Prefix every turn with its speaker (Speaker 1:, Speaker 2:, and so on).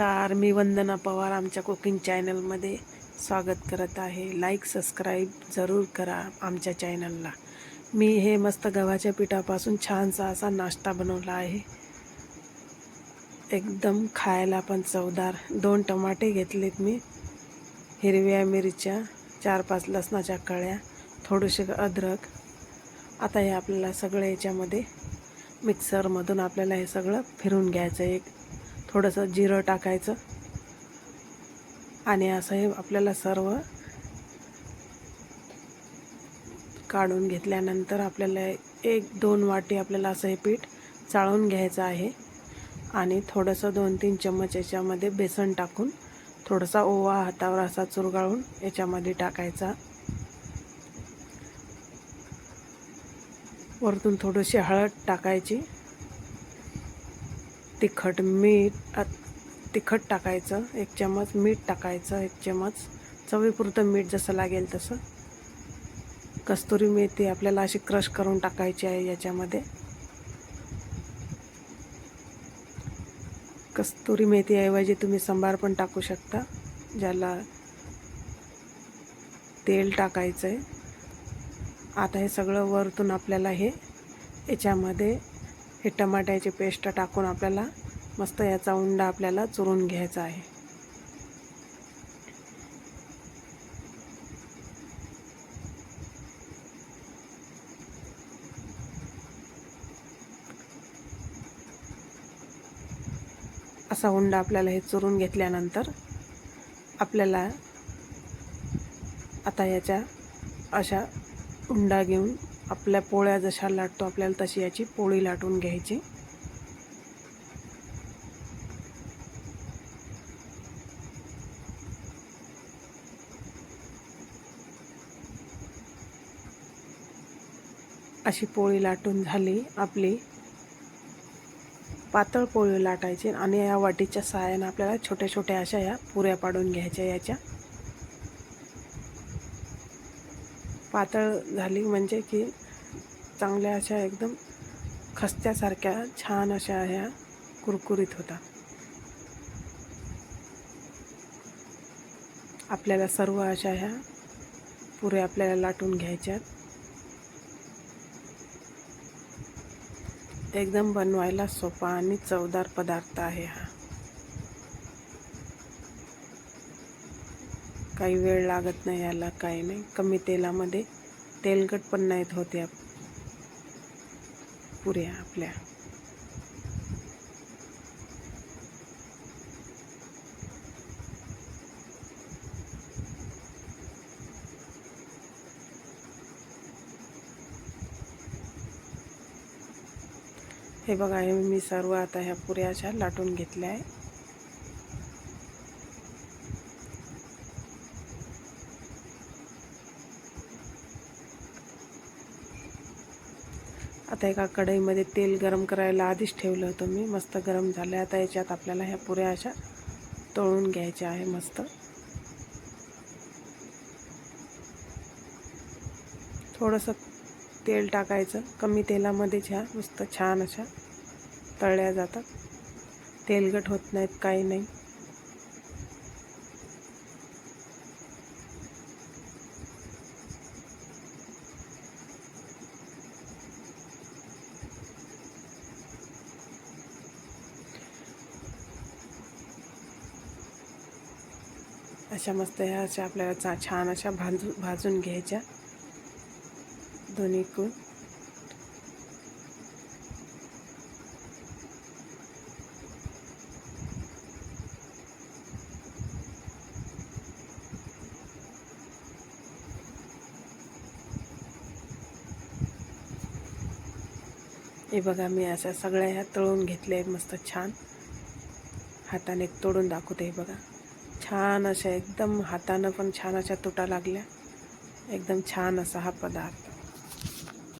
Speaker 1: नमस्कार मी वंदना पवार आमच्या कुकिंग चॅनलमध्ये स्वागत करत आहे. लाईक सबस्क्राईब जरूर करा आमच्या चॅनलला. मी हे मस्त गव्हाच्या पिठापासून छानसा असा नाश्ता बनवला आहे. एकदम खायला पण चवदार. दोन टमाटे घेतलेत मी. हिरव्या मिरच्या चार पाच लसणाच्या कळ्या थोडेसे अद्रक. आता हे आपल्याला सगळं याच्यामध्ये मिक्सरमधून आपल्याला हे सगळं फिरून घ्यायचं एक थोडंसं जिरं टाकायचं. आणि असं हे आपल्याला सर्व काढून घेतल्यानंतर आपल्याला एक दोन वाटी आपल्याला असं हे पीठ चाळून घ्यायचं आहे. आणि थोडंसं दोन तीन चम्मच याच्यामध्ये बेसन टाकून थोडासा ओवा हातावर असा चुरगाळून याच्यामध्ये टाकायचा. वरतून थोडीशी हळद टाकायची. तिखट मीठ तिखट टाकायचं एक चमच मीठ टाकायचं एक चमच चवीपुरतं मीठ जसं लागेल तसं. कस्तुरी मेथी आपल्याला अशी क्रश करून टाकायची आहे याच्यामध्ये. कस्तुरी मेथीऐवजी तुम्ही सांबार पण टाकू शकता ज्याला तेल टाकायचं आहे आता हे सगळं वरतून आपल्याला हे याच्यामध्ये हे टमाट्याची पेस्ट टाकून आपल्याला मस्त याचा उंडा आपल्याला चुरून घ्यायचा आहे. असा उंडा आपल्याला हे चुरून घेतल्यानंतर आपल्याला आता याच्या अशा उंडा घेऊन आपल्या पोळ्या जशा लाटतो आपल्याला तशी याची पोळी लाटून घ्यायची. अशी पोळी लाटून झाली आपली. पातळ पोळी लाटायची आणि या वाटीच्या सहाय्याने आपल्याला छोट्या छोट्या अशा या पुऱ्या पाडून घ्यायच्या याच्या. पातळ झाली म्हणजे की चांगल्या अशा एकदम खस्त्यासारख्या छान अशा ह्या कुरकुरीत होतात आपल्याला सर्व अशा ह्या पुरे आपल्याला लाटून घ्यायच्यात. एकदम बनवायला सोपा आणि चवदार पदार्थ आहे हा. काही वेळ लागत नाही याला काही नाही. कमी तेलामध्ये तेलकट पण नाहीत होते आप पुऱ्या आपल्या. हे बघा हे मी सर्व आता ह्या पुऱ्या अशा लाटून घेतल्या आहे. आता एका कढईमध्ये तेल गरम करायला आधीच ठेवलं होतं मी. मस्त गरम झालं आता याच्यात आपल्याला ह्या पुऱ्या अशा तळून घ्यायच्या आहे मस्त. थोडंसं तेल टाकायचं. कमी तेलामध्येच ह्या मस्त छान अशा तळल्या जातात. तेलगट होत नाहीत काही नाही. अशा मस्त ह्या अशा आपल्याला चा छान अशा भाजू भाजून घ्यायच्या. दोन्हीकडून हे बघा मी अशा सगळ्या ह्या तळून घेतल्या आहेत मस्त छान. हाताने तोडून दाखवते हे बघा. छान अशा एकदम हातानं पण छान अशा तुटा लागल्या. एकदम छान असा हा पदार्थ.